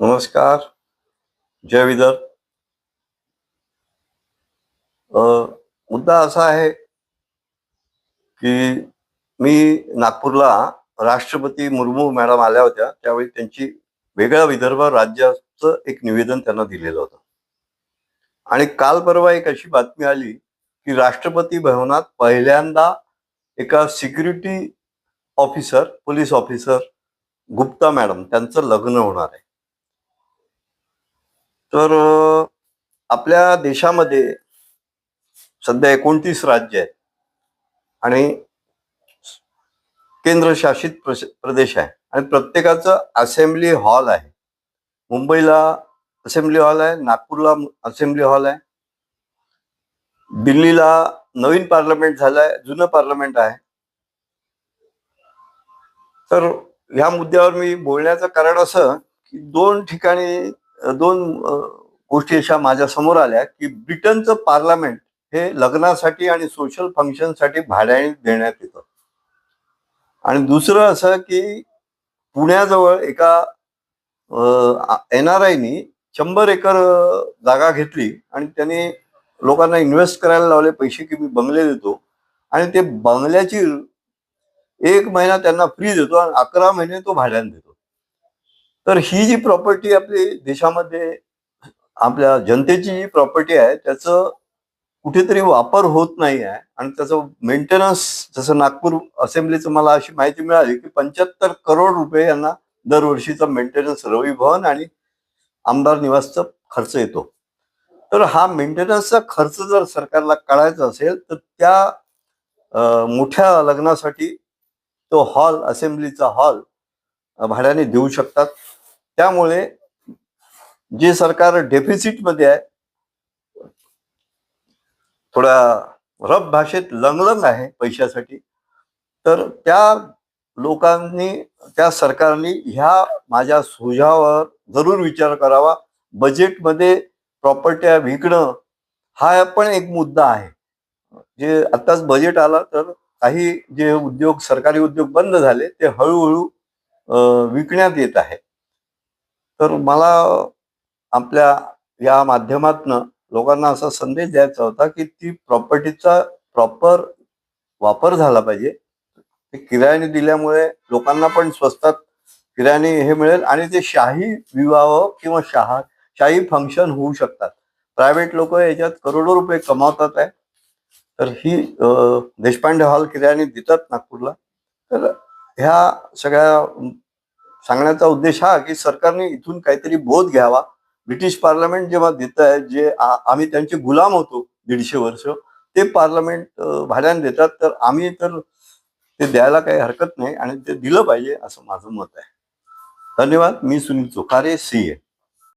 नमस्कार जय विदर्भ मुद्दा असा आहे की मी नागपूरला राष्ट्रपती मुर्मू मॅडम आल्या होत्या त्यावेळी त्यांची वेगळ्या विदर्भ राज्याचं एक निवेदन त्यांना दिलेलं होतं. आणि काल परवा एक अशी बातमी आली की राष्ट्रपती भवनात पहिल्यांदा एका security officer police officer Gupta madam त्यांचं लग्न होणार आहे. तर आपल्या देशामध्ये सध्या एकोणतीस राज्य आहेत. आणि केंद्रशासित प्रदेश आहे. आणि प्रत्येकाचं असेंब्ली हॉल आहे. मुंबईला असेंब्ली हॉल आहे नागपूरला असेंब्ली हॉल आहे. दिल्लीला नवीन पार्लमेंट झालंय जुनं पार्लमेंट आहे. तर ह्या मुद्द्यावर मी बोलण्याचं कारण असं की दोन ठिकाणी दोन गोष्टी अशा माझ्यासमोर आल्या की ब्रिटनचं पार्लमेंट हे लग्नासाठी आणि सोशल फंक्शनसाठी भाड्याने देण्यात येतं. आणि दुसरं असं की पुण्याजवळ एका एन आर आयनी शंभर एकर जागा घेतली आणि त्यांनी लोकांना इन्व्हेस्ट करायला लावले पैसे की मी बंगले देतो. आणि ते बंगल्याची एक महिना त्यांना फ्री देतो आणि अकरा महिने तो भाड्याने देतो. तर ही जी प्रॉपर्टी आपली देशामध्ये आपल्या जनतेची जी प्रॉपर्टी आहे त्याचं कुठेतरी वापर होत नाही आहे. आणि त्याचं मेंटेनन्स जसं नागपूर असेंब्लीचं मला अशी माहिती मिळाली की पंच्याहत्तर करोड रुपये यांना दरवर्षीचा मेंटेनन्स रवी भवन आणि आमदार निवासचा खर्च येतो. तर हा मेंटेनन्सचा खर्च जर सरकारला काढायचा असेल तर त्या मोठ्या लग्नासाठी तो हॉल असेंब्लीचा हॉल भाड्याने देऊ शकतात. त्यामुळे जे सरकार डेफिसिटमध्ये आहे थोड्या रब भाषेत लंगलंग आहे पैशासाठी तर त्या लोकांनी त्या सरकारने ह्या माझ्या सुझावावर जरूर विचार करावा. बजेटमध्ये प्रॉपर्ट्या विकणं हा पण एक मुद्दा आहे. जे आत्ताच बजेट आला तर काही जे उद्योग सरकारी उद्योग बंद झाले ते हळूहळू विकण्यात येत आहे. तर मला आपल्या या माध्यमातनं लोकांना असा संदेश द्यायचा होता की ती प्रॉपर्टीचा प्रॉपर वापर झाला पाहिजे. ते किरायाने दिल्यामुळे लोकांना पण स्वस्तात किरायाने हे मिळेल आणि ते शाही विवाह किंवा शहा शाही फंक्शन होऊ शकतात. प्रायव्हेट लोक याच्यात करोडो रुपये कमावतात आहे. तर ही देशपांडे हॉल किरायाने देतात नागपूरला. तर ह्या सगळ्या सांगण्याचा उद्देश हा की सरकारने इथून काहीतरी बोध घ्यावा. ब्रिटिश पार्लमेंट जेव्हा देत आहे जे आम्ही त्यांचे गुलाम होतो दीडशे वर्ष ते पार्लमेंट भाड्याने देतात. तर आम्ही तर ते द्यायला काही हरकत नाही आणि ते दिलं पाहिजे असं माझं मत आहे. धन्यवाद. मी सुनील चोखारे सी ए.